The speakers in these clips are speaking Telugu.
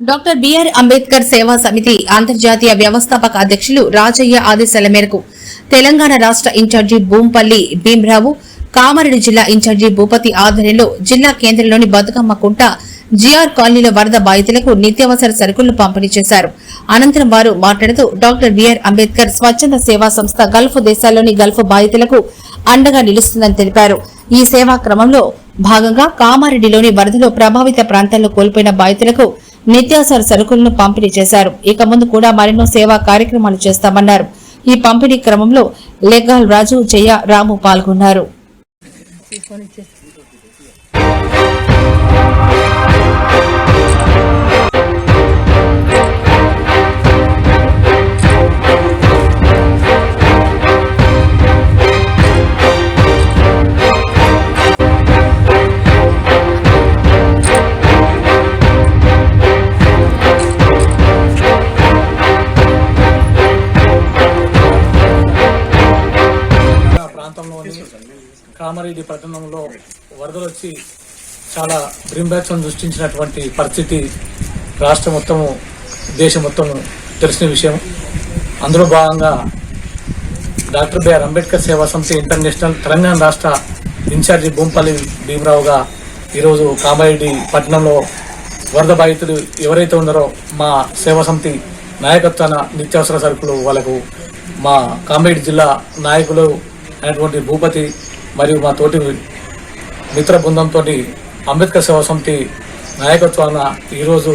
డాక్టర్ బిఆర్ అంబేద్కర్ సేవా సమితి అంతర్జాతీయ వ్యవస్థాపక అధ్యక్షులు రాజయ్య ఆదేశాల మేరకు తెలంగాణ రాష్ట ఇన్ఛార్జి భూంపల్లి భీమరావు కామారెడ్డి జిల్లా ఇన్ఛార్జి భూపతి ఆధ్వర్యంలో జిల్లా కేంద్రంలోని బతుకమ్మ కుంట జిఆర్ కాలనీలో వరద బాధితులకు నిత్యావసర సరుకులను పంపిణీ చేశారు. అనంతరం వారు మాట్లాడుతూ డాక్టర్ బిఆర్ అంబేద్కర్ స్వచ్ఛంద సేవా సంస్థ గల్ఫ్ దేశాల్లోని గల్ఫ్ బాధితులకు అండగా నిలుస్తుందని తెలిపారు. ఈ సేవా క్రమంలో భాగంగా కామారెడ్డిలోని వరదలో ప్రభావిత ప్రాంతాల్లో కోల్పోయిన బాధితులకు నిత్యావసర సరుకులను పంపిణీ చేశారు. ఇక ముందు కూడా మరెన్నో సేవా కార్యక్రమాలు చేస్తామన్నారు. ఈ పంపిణీ క్రమంలో లెగ్గాల్ రాజు జయ రాము పాల్గొన్నారు. కామారెడ్డి పట్టణంలో వరదలు వచ్చి చాలా బ్రింబ్యాక్సం సృష్టించినటువంటి పరిస్థితి రాష్ట్రం మొత్తము దేశం మొత్తము తెలిసిన విషయం. అందులో భాగంగా డాక్టర్ బిఆర్ అంబేద్కర్ సేవా సంస్థ ఇంటర్నేషనల్ తెలంగాణ రాష్ట్ర ఇన్ఛార్జి భూంపల్లి భీమరావుగా ఈరోజు కామారెడ్డి పట్టణంలో వరద బాధితులు ఎవరైతే ఉన్నారో మా సేవా సమితి నాయకత్వాన నిత్యావసర సరుకులు వాళ్ళకు మా కామారెడ్డి జిల్లా నాయకులు అయినటువంటి భూపతి మరియు మా తోటి మిత్ర బృందంతో అంబేద్కర్ సేవా సమితి నాయకత్వాన ఈరోజు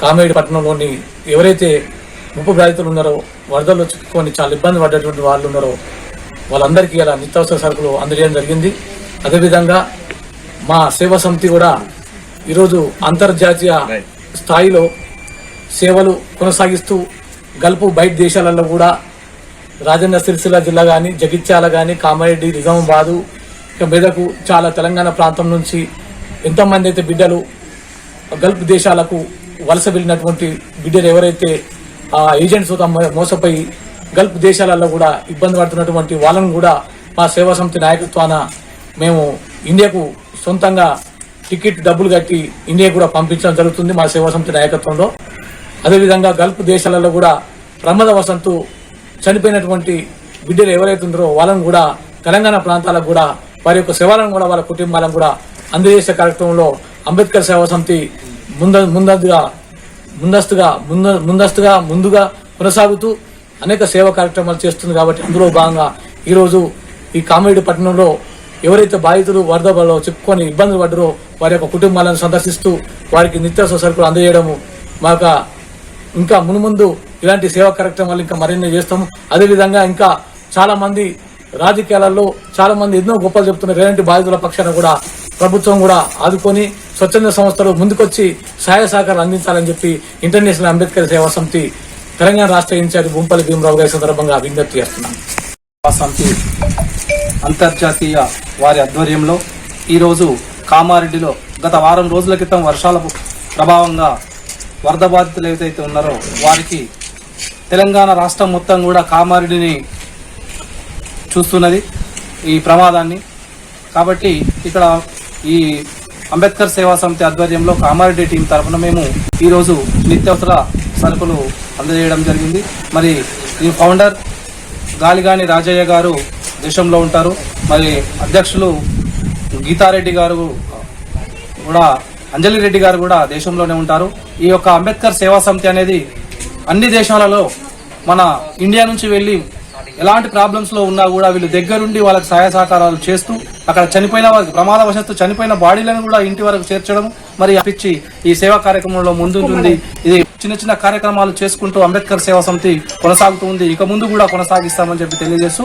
కామారెడ్డి పట్టణంలోని ఎవరైతే ముప్పు బాధితులు ఉన్నారో వరదల్లో చిక్కుకొని చాలా ఇబ్బంది పడ్డటువంటి వాళ్ళు ఉన్నారో వాళ్ళందరికీ ఇలా నిత్యావసర సరుకులు అందజేయడం జరిగింది. అదేవిధంగా మా సేవా సమితి కూడా ఈరోజు అంతర్జాతీయ స్థాయిలో సేవలు కొనసాగిస్తూ గల్పు బయట దేశాలలో కూడా రాజన్న సిరిసిల్ల జిల్లా కానీ జగిత్యాల కానీ కామారెడ్డి నిజామాబాదు ఇక మెదకు చాలా తెలంగాణ ప్రాంతం నుంచి ఎంతమంది అయితే బిడ్డలు గల్ఫ్ దేశాలకు వలస వెళ్ళినటువంటి బిడ్డలు ఎవరైతే ఆ ఏజెంట్స్ మోసపోయి గల్ఫ్ దేశాలలో కూడా ఇబ్బంది పడుతున్నటువంటి వాళ్ళను కూడా మా సేవా సమితి నాయకత్వాన మేము ఇండియాకు సొంతంగా టికెట్ డబ్బులు కట్టి ఇండియాకు కూడా పంపించడం జరుగుతుంది మా సేవా సమితి నాయకత్వంలో. అదేవిధంగా గల్ఫ్ దేశాలలో కూడా ప్రమాద వసంతు చనిపోయినటువంటి బిడ్డలు ఎవరైతే ఉన్నారో వాళ్ళని కూడా తెలంగాణ ప్రాంతాలకు కూడా వారి యొక్క సేవలను కూడా వాళ్ళ కుటుంబాలను కూడా అందజేసే కార్యక్రమంలో అంబేద్కర్ సేవా సమితి ముంద ముందస్తుగా ముందస్తుగా ముంద ముందస్తుగా ముందుగా కొనసాగుతూ అనేక సేవా కార్యక్రమాలు చేస్తుంది కాబట్టి అందులో భాగంగా ఈరోజు ఈ కామెడీ పట్టణంలో ఎవరైతే బాధితులు వరదలో చిక్కుకొని ఇబ్బందులు పడ్డరో వారి యొక్క కుటుంబాలను సందర్శిస్తూ వారికి నిత్యావసర సరుకులు అందజేయడము. మా యొక్క ఇంకా మునుముందు ఇలాంటి సేవా కార్యక్రమాలు ఇంకా మరిన్ని చేస్తాము. అదేవిధంగా ఇంకా చాలా మంది రాజకీయాలలో చాలా మంది ఎన్నో గొప్పలు చెప్తున్నారు ఎలాంటి బాధితుల పక్షాన కూడా ప్రభుత్వం కూడా ఆదుకొని స్వచ్ఛంద సంస్థలు ముందుకొచ్చి సహాయ సహకారాలు అందించాలని చెప్పి ఇంటర్నేషనల్ అంబేద్కర్ సేవా సమితి తెలంగాణ రాష్ట్ర ఇన్ఛార్జ్ భూంపల్లి భీమరావు గారి సందర్భంగా విజ్ఞప్తి చేస్తున్నాం. సేవా సమితి అంతర్జాతీయ వారి ఆధ్వర్యంలో ఈరోజు కామారెడ్డిలో గత వారం రోజుల క్రితం వర్షాల ప్రభావంగా వరద బాధితులు ఏదైతే ఉన్నారో వారికి తెలంగాణ రాష్ట్రం మొత్తం కూడా కామారెడ్డిని చూస్తున్నది ఈ ప్రమాదాన్ని. కాబట్టి ఇక్కడ ఈ అంబేద్కర్ సేవా సమితి ఆధ్వర్యంలో కామారెడ్డి టీం తరఫున మేము ఈరోజు నిత్యావసర సరుకులు అందజేయడం జరిగింది. మరి ఈ ఫౌండర్ గాలిగాని రాజయ్య గారు దేశంలో ఉంటారు. మరి అధ్యక్షులు గీతారెడ్డి గారు కూడా అంజలి రెడ్డి గారు కూడా దేశంలోనే ఉంటారు. ఈ యొక్క అంబేద్కర్ సేవా సమితి అనేది అన్ని దేశాలలో మన ఇండియా నుంచి వెళ్ళి ఎలాంటి ప్రాబ్లమ్స్లో ఉన్నా కూడా వీళ్ళు దగ్గరుండి వాళ్ళకి సహాయ సహకారాలు చేస్తూ అక్కడ చనిపోయిన వారికి ప్రమాదవశాత్తు చనిపోయిన బాడీలను కూడా ఇంటి వరకు చేర్చడం మరి అప్పించి ఈ సేవా కార్యక్రమంలో ముందుంటుంది. ఇది చిన్న చిన్న కార్యక్రమాలు చేసుకుంటూ అంబేద్కర్ సేవా సమితి కొనసాగుతుంది ఇక ముందు కూడా కొనసాగిస్తామని చెప్పి తెలియజేస్తూ